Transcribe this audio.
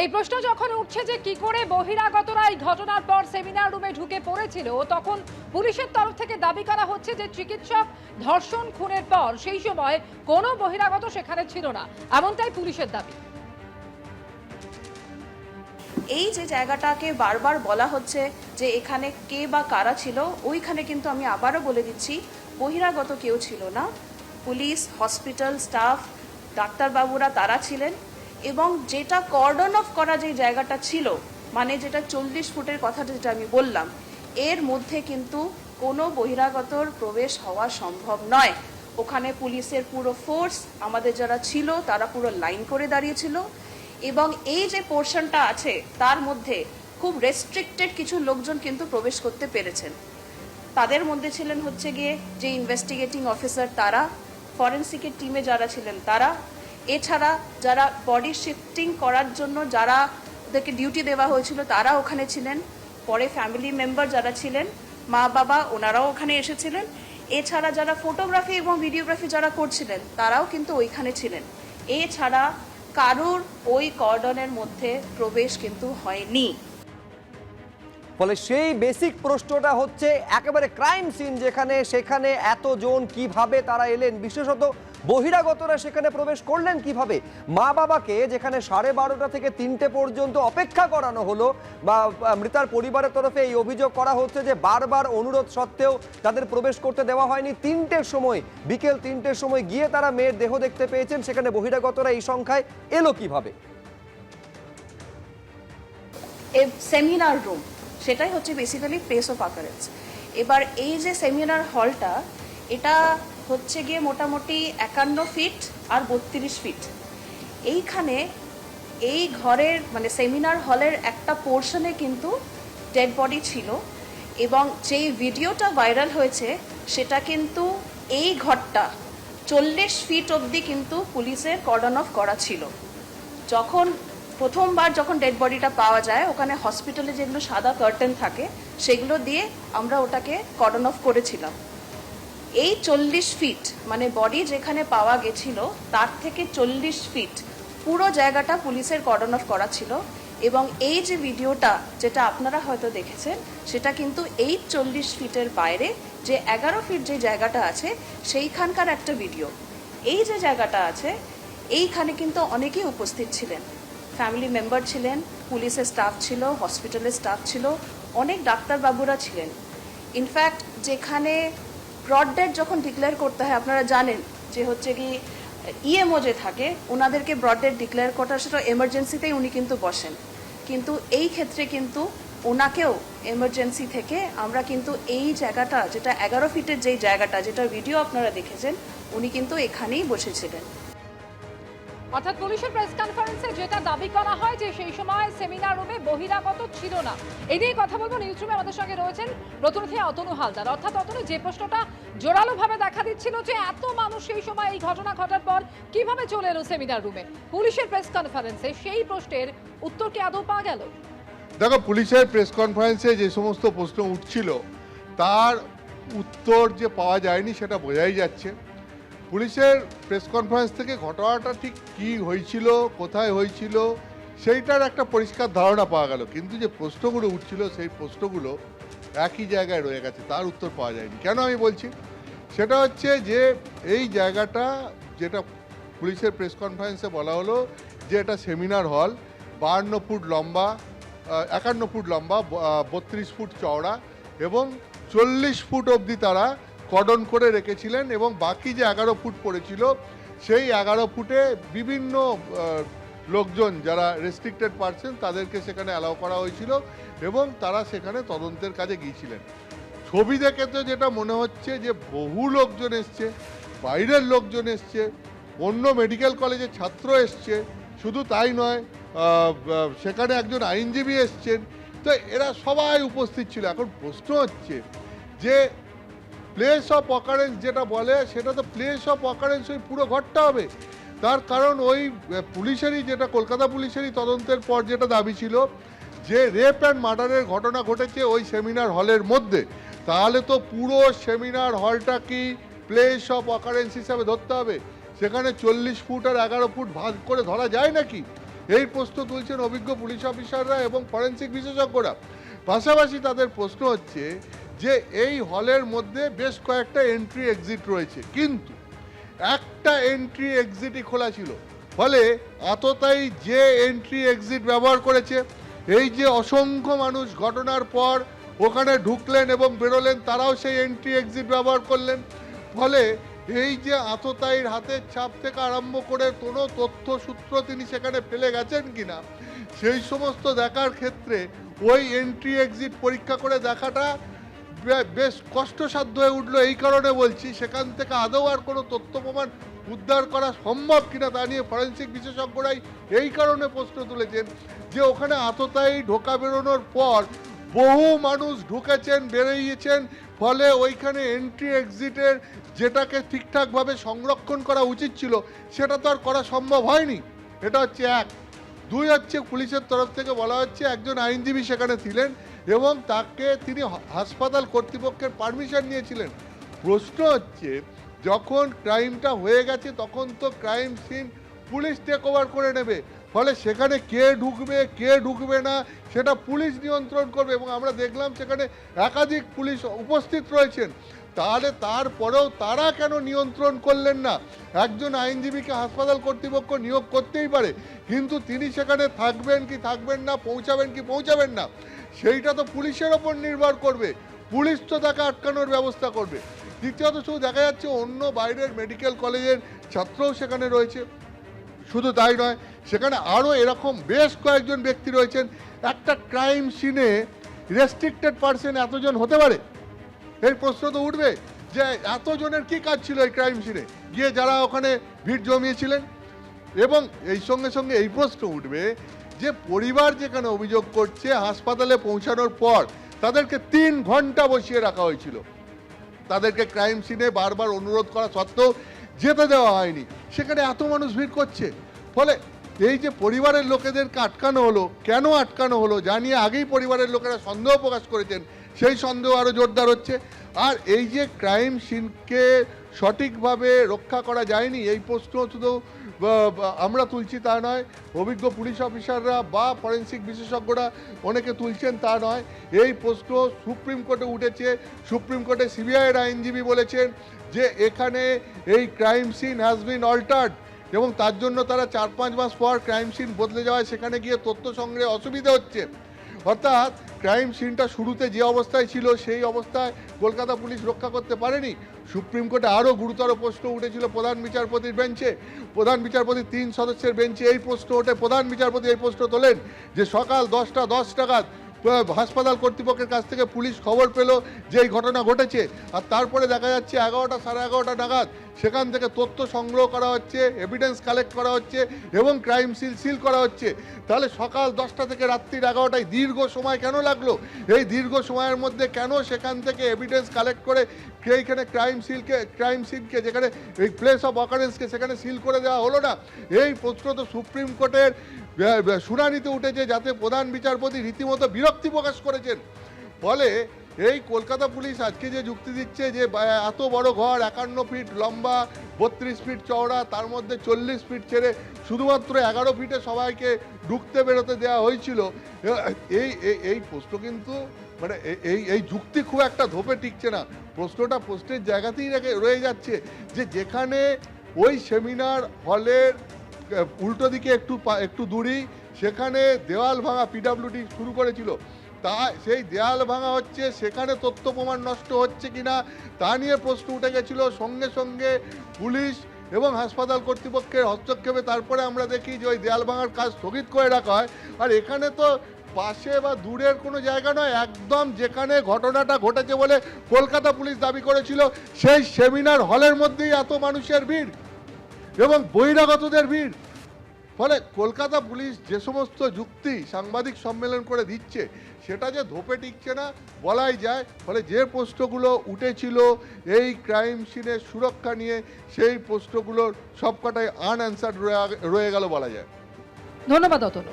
এই প্রশ্ন যখন উঠছে যে কি করে বহিরাগতরা এই ঘটনার পর সেমিনার রুমে ঢুকে পড়েছিল, তখন পুলিশের তরফ থেকে দাবি করা হচ্ছে যে চিকিৎসক ধর্ষণ খুনের পর সেই সময় কোনো বহিরাগত সেখানে ছিল না। এমনটাই পুলিশের দাবি। এই যে জায়গাটাকে বারবার বলা হচ্ছে যে এখানে কে বা কারা ছিল, ওইখানে কিন্তু আমি আবারও বলে দিচ্ছি, বহিরাগত কেউ ছিল না। পুলিশ, হসপিটাল, স্টাফ, ডাক্তারবাবুরা তারা ছিলেন। এবং যেটা কর্ডন অফ করা যে জায়গাটা ছিল মানে যেটা চল্লিশ ফুটের কথাটা যেটা আমি বললাম, এর মধ্যে কিন্তু কোনো বহিরাগতর প্রবেশ হওয়া সম্ভব নয়। ওখানে পুলিশের পুরো ফোর্স আমাদের যারা ছিল, তারা পুরো লাইন করে দাঁড়িয়েছিল এবং এই যে পোর্শনটা আছে, তার মধ্যে খুব রেস্ট্রিক্টেড কিছু লোকজন কিন্তু প্রবেশ করতে পেরেছেন। তাদের মধ্যে ছিলেন হচ্ছে গিয়ে যে ইনভেস্টিগেটিং অফিসার তারা ফরেন্সিকের টিমে যারা ছিলেন তারা এছাড়া যারা বডি শিফটিং করার জন্য যারা ওদেরকে ডিউটি দেওয়া হয়েছিল, তারা ওখানে ছিলেন। পরে ফ্যামিলি মেম্বার যারা ছিলেন, মা বাবা, ওনারাও ওখানে এসেছিলেন। এছাড়া যারা ফটোগ্রাফি এবং ভিডিওগ্রাফি যারা করছিলেন, তারাও কিন্তু ওইখানে ছিলেন। এছাড়া কারুর ওই কর্ডনের মধ্যে প্রবেশ কিন্তু হয়নি। ফলে সেই বেসিক প্রশ্নটা হচ্ছে একেবারে ক্রাইম সিন যেখানে, সেখানে এতজন কীভাবে তারা এলেন? বিশেষত বহিরাগতরা সেখানে প্রবেশ করলেন কীভাবে? মা বাবাকে যেখানে সাড়ে বারোটা থেকে তিনটে পর্যন্ত অপেক্ষা করানো হলো, বা মৃতার পরিবারের তরফে এই অভিযোগ করা হচ্ছে যে বারবার অনুরোধ সত্ত্বেও তাদের প্রবেশ করতে দেওয়া হয়নি। তিনটের সময়, বিকেল তিনটের সময় গিয়ে তারা মেয়ের দেহ দেখতে পেয়েছেন। সেখানে বহিরাগতরা এই সংখ্যায় এলো কীভাবে? সেমিনার রুম সেটাই হচ্ছে বেসিক্যালি প্লেস অফ আকারেন্স এবার এই যে সেমিনার হলটা এটা হচ্ছে গিয়ে মোটামুটি একান্ন ফিট আর বত্রিশ ফিট এইখানে এই ঘরের মানে সেমিনার হলের একটা পোর্শনে কিন্তু ডেড বডি ছিল এবং যেই ভিডিওটা ভাইরাল হয়েছে, সেটা কিন্তু এই ঘরটা চল্লিশ ফিট অবধি কিন্তু পুলিশের কর্ডন অফ করা ছিল। যখন প্রথমবার যখন ডেড বডিটা পাওয়া যায়, ওখানে হসপিটালে যেগুলো সাদা কার্টেন থাকে, সেগুলো দিয়ে আমরা ওটাকে কর্ডন অফ করেছিলাম। এই চল্লিশ ফিট মানে বডি যেখানে পাওয়া গেছিল, তার থেকে চল্লিশ ফিট পুরো জায়গাটা পুলিশের কর্ডন অফ করা ছিল এবং এই যে ভিডিওটা, যেটা আপনারা হয়তো দেখেছেন, সেটা কিন্তু এই চল্লিশ ফিটের বাইরে যে এগারো ফিট যে জায়গাটা আছে, সেইখানকার একটা ভিডিও এই যে জায়গাটা আছে, এইখানে কিন্তু অনেকেই উপস্থিত ছিলেন। ফ্যামিলি মেম্বার ছিলেন, পুলিশের স্টাফ ছিল, হসপিটালের স্টাফ ছিল, অনেক ডাক্তারবাবুরা ছিলেন। ইনফ্যাক্ট যেখানে ব্রড ডেড যখন ডিক্লেয়ার করতে হয়, আপনারা জানেন যে হচ্ছে কি ইএমও যে থাকে, ওনাদেরকে ব্রড ডেড ডিক্লেয়ার করার সেটা এমার্জেন্সিতেই উনি কিন্তু বসেন। কিন্তু এই ক্ষেত্রে কিন্তু ওনাকেও এমার্জেন্সি থেকে আমরা কিন্তু এই জায়গাটা, যেটা এগারো ফিটের যেই জায়গাটা, যেটা ভিডিও আপনারা দেখেছেন, উনি কিন্তু এখানেই বসেছিলেন। অর্থাৎ পুলিশের প্রেস কনফারেন্সে যেটা দাবি করা হয় যে সেই সময় সেমিনার রুমে বহিরাগত ছিল না। এই নিয়ে কথা বলব। নিউজ রুমে আমাদের সঙ্গে রয়েছেন প্রতিনিধি অতনু হালদার। অর্থাৎ অতনু, যে প্রশ্নটা জোরালোভাবে দেখা দিচ্ছিল যে এত মানুষ সেই সময় এই ঘটনা ঘটার পর কীভাবে চলে এলো সেমিনার রুমে পুলিশের প্রেস কনফারেন্সে সেই প্রশ্নের উত্তর কি আদৌ পাওয়া গেল? দেখো, পুলিশের প্রেস কনফারেন্সে যে সমস্ত প্রশ্ন উঠছিল, তার উত্তর যে পাওয়া যায়নি সেটা বোঝাই যাচ্ছে। পুলিশের প্রেস কনফারেন্স থেকে ঘটনাটা ঠিক কী হয়েছিল, কোথায় হয়েছিল, সেইটার একটা পরিষ্কার ধারণা পাওয়া গেল। কিন্তু যে প্রশ্নগুলো উঠছিল, সেই প্রশ্নগুলো একই জায়গায় রয়ে গেছে, তার উত্তর পাওয়া যায়নি। কেন আমি বলছি? সেটা হচ্ছে যে এই জায়গাটা যেটা পুলিশের প্রেস কনফারেন্সে বলা হলো যে এটা সেমিনার হল, বাহান্ন ফুট লম্বা একান্ন ফুট লম্বা বত্রিশ ফুট চওড়া এবং চল্লিশ ফুট অবধি তারা কর্ডন করে রেখেছিলেন এবং বাকি যে এগারো ফুট পড়েছিল, সেই এগারো ফুটে বিভিন্ন লোকজন যারা রেস্ট্রিক্টেড পার্সন তাদেরকে সেখানে অ্যালাউ করা হয়েছিল এবং তারা সেখানে তদন্তের কাজে গিয়েছিলেন। ছবি দেখে তো যেটা মনে হচ্ছে যে বহু লোকজন এসছে, বাইরের লোকজন এসছে, অন্য মেডিকেল কলেজের ছাত্র এসছে, শুধু তাই নয় সেখানে একজন আইনজীবী এসছেন। তো এরা সবাই উপস্থিত ছিল। এখন প্রশ্ন হচ্ছে যে প্লেস অফ অকারেন্স যেটা বলে সেটা তো প্লেস অফ অকারেন্স ওই পুরো ঘরটা হবে। তার কারণ ওই পুলিশেরই যেটা, কলকাতা পুলিশেরই তদন্তের পর যেটা দাবি ছিল, যে রেপ অ্যান্ড মার্ডারের ঘটনা ঘটেছে ওই সেমিনার হলের মধ্যে। তাহলে তো পুরো সেমিনার হলটা কি প্লেস অফ অকারেন্স হিসাবে ধরতে হবে? সেখানে চল্লিশ ফুট আর এগারো ফুট ভাগ করে ধরা যায় নাকি? এই প্রশ্ন তুলছেন অভিজ্ঞ পুলিশ অফিসাররা এবং ফরেন্সিক বিশেষজ্ঞরা। পাশাপাশি তাদের প্রশ্ন হচ্ছে যে এই হলের মধ্যে বেশ কয়েকটা এন্ট্রি এক্সিট রয়েছে। কিন্তু একটা এন্ট্রি এক্সিটই খোলা ছিল। ফলে আততাই যে এন্ট্রি এক্সিট ব্যবহার করেছে, এই যে অসংখ্য মানুষ ঘটনার পর ওখানে ঢুকলেন এবং বেরোলেন, তারাও সেই এন্ট্রি এক্সিট ব্যবহার করলেন। ফলে এই যে আততায়ীর হাতের ছাপ থেকে আরম্ভ করে কোনো তথ্য সূত্র তিনি সেখানে ফেলে গেছেন কিনা, সেই সমস্ত দেখার ক্ষেত্রে ওই এন্ট্রি এক্সিট পরীক্ষা করে দেখাটা বেশ কষ্টসাধ্য হয়ে উঠল। এই কারণে বলছি, সেখান থেকে আদৌ আর কোনো তথ্য প্রমাণ উদ্ধার করা সম্ভব কিনা তা নিয়ে ফরেন্সিক বিশেষজ্ঞরাই এই কারণে প্রশ্ন তুলেছেন যে ওখানে আততায়ী ঢোকা বেরোনোর পর বহু মানুষ ঢুকেছেন, বেরিয়েছেন, ফলে ওইখানে এন্ট্রি এক্সিটের যেটাকে ঠিকঠাকভাবে সংরক্ষণ করা উচিত ছিল, সেটা তো আর করা সম্ভব হয়নি। এটা হচ্ছে এক। দুই হচ্ছে পুলিশের তরফ থেকে বলা হচ্ছে একজন আইনজীবী সেখানে ছিলেন এবং তাকে তিনি হাসপাতাল কর্তৃপক্ষের পারমিশন নিয়েছিলেন। প্রশ্ন হচ্ছে, যখন ক্রাইমটা হয়ে গেছে, তখন তো crime scene police take over করে নেবে। ফলে সেখানে কে ঢুকবে কে ঢুকবে না, সেটা পুলিশ নিয়ন্ত্রণ করবে এবং আমরা দেখলাম সেখানে একাধিক পুলিশ উপস্থিত রয়েছেন। তাহলে তারপরেও তারা কেন নিয়ন্ত্রণ করলেন না? একজন আইনজীবীকে হাসপাতাল কর্তৃপক্ষ নিয়োগ করতেই পারে, কিন্তু তিনি সেখানে থাকবেন কি থাকবেন না, পৌঁছাবেন কি পৌঁছাবেন না, সেইটা তো পুলিশের ওপর নির্ভর করবে। পুলিশ তো তাকে আটকানোর ব্যবস্থা করবে। দ্বিতীয়ত শুধু দেখা যাচ্ছে অন্য বাইরের মেডিকেল কলেজের ছাত্রও সেখানে রয়েছে। শুধু তাই নয়, সেখানে আরও এরকম বেশ কয়েকজন ব্যক্তি রয়েছেন। একটা ক্রাইম সিনে রেস্ট্রিক্টেড পার্সন এতজন হতে পারে। এই প্রশ্ন তো উঠবে যে এতজনের কি কাজ ছিল এই ক্রাইম সিনে গিয়ে যারা ওখানে ভিড় জমিয়েছিলেন? এবং এই সঙ্গে সঙ্গে এই প্রশ্ন উঠবে যে পরিবার যেখানে অভিযোগ করছে হাসপাতালে পৌঁছানোর পর তাদেরকে তিন ঘণ্টা বসিয়ে রাখা হয়েছিল। তাদেরকে ক্রাইম সিনে বারবার অনুরোধ করা সত্ত্বেও যেতে দেওয়া হয়নি। সেখানে এত মানুষ ভিড় করছে। ফলে এই যে পরিবারের লোকেদেরকে আটকানো হলো, কেন আটকানো হলো জানিয়ে আগেই পরিবারের লোকেরা সন্দেহ প্রকাশ করেছেন সেই সন্দেহ আরও জোরদার হচ্ছে। আর এই যে ক্রাইম সিনকে সঠিকভাবে রক্ষা করা যায়নি, এই প্রশ্ন শুধু আমরা তুলছি তা নয়, অভিজ্ঞ পুলিশ অফিসাররা বা ফরেন্সিক বিশেষজ্ঞরা অনেকে তুলছেন তা নয়। এই প্রশ্ন সুপ্রিম কোর্টে উঠেছে। সুপ্রিম কোর্টে সিবিআইয়ের আইনজীবী বলেছেন যে এখানে এই crime scene has been altered এবং তার জন্য তারা চার পাঁচ মাস পর ক্রাইম সিন বদলে যাওয়ায় সেখানে গিয়ে তথ্য সংগ্রহে অসুবিধা হচ্ছে। অর্থাৎ ক্রাইম সিনটা শুরুতে যে অবস্থায় ছিল সেই অবস্থায় কলকাতা পুলিশ রক্ষা করতে পারেনি। সুপ্রিম কোর্টে আরও গুরুতর প্রশ্ন উঠেছিল প্রধান বিচারপতির বেঞ্চে। প্রধান বিচারপতি তিন সদস্যের বেঞ্চে এই প্রশ্ন ওঠে। প্রধান বিচারপতি এই প্রশ্ন তোলেন যে সকাল দশটা দশ আহ, হাসপাতাল কর্তৃপক্ষের কাছ থেকে পুলিশ খবর পেল যে এই ঘটনা ঘটেছে। আর তারপরে দেখা যাচ্ছে এগারোটা সাড়ে এগারোটা নাগাদ সেখান থেকে তথ্য সংগ্রহ করা হচ্ছে এভিডেন্স কালেক্ট করা হচ্ছে এবং ক্রাইম সিল সিল করা হচ্ছে। তাহলে সকাল দশটা থেকে রাত্রির এগারোটায় দীর্ঘ সময় কেন লাগল? এই দীর্ঘ সময়ের মধ্যে কেন সেখান থেকে এভিডেন্স কালেক্ট করে এইখানে ক্রাইম সিলকে ক্রাইম সিলকে যেখানে এই প্লেস অফ অকারেন্সকে সেখানে সিল করে দেওয়া হলো না? এই প্রশ্ন তো সুপ্রিম কোর্টের শুনানিতে উঠেছে যাতে প্রধান বিচারপতি রীতিমতো বিরক্তি প্রকাশ করেছেন। ফলে এই কলকাতা পুলিশ আজকে যে যুক্তি দিচ্ছে যে এত বড় ঘর, একান্ন ফিট লম্বা, বত্রিশ ফিট চওড়া, তার মধ্যে চল্লিশ ফিট ছেড়ে শুধুমাত্র এগারো ফিটে সবাইকে ঢুকতে বেরোতে দেওয়া হয়েছিল। এই এই- প্রশ্ন কিন্তু মানে এই এই যুক্তি খুব একটা ধোপে টিকছে না। প্রশ্নটা প্রশ্নের জায়গাতেই রেখে- রয়ে যাচ্ছে যে, যেখানে ওই সেমিনার হলের উল্টো দিকে একটু একটু দূরেই সেখানে দেওয়াল ভাঙা পিডাব্লিউডি শুরু করেছিল। তা সেই দেওয়াল ভাঙা হচ্ছে, সেখানে তথ্য প্রমাণ নষ্ট হচ্ছে কিনা তা নিয়ে প্রশ্ন উঠে গেছিল। সঙ্গে সঙ্গে পুলিশ এবং হাসপাতাল কর্তৃপক্ষের হস্তক্ষেপে তারপরে আমরা দেখি যে ওই দেয়াল ভাঙার কাজ স্থগিত করে রাখা হয়। আর এখানে তো পাশে বা দূরের কোনো জায়গা নয়, একদম যেখানে ঘটনাটা ঘটেছে বলে কলকাতা পুলিশ দাবি করেছিল, সেই সেমিনার হলের মধ্যেই এত মানুষের ভিড়। এবং বহিরাগতদের ভিড়। ফলে কলকাতা পুলিশ যে সমস্ত যুক্তি সাংবাদিক সম্মেলন করে দিচ্ছে, সেটা যে ধোপে টিকছে না, বলাই যায়। ফলে যে প্রশ্নগুলো উঠেছিল এই ক্রাইম সিনের সুরক্ষা নিয়ে, সেই প্রশ্নগুলোর সবকটাই আনঅ্যান্সার্ড রয়ে গেল বলা যায়। ধন্যবাদ অতনু।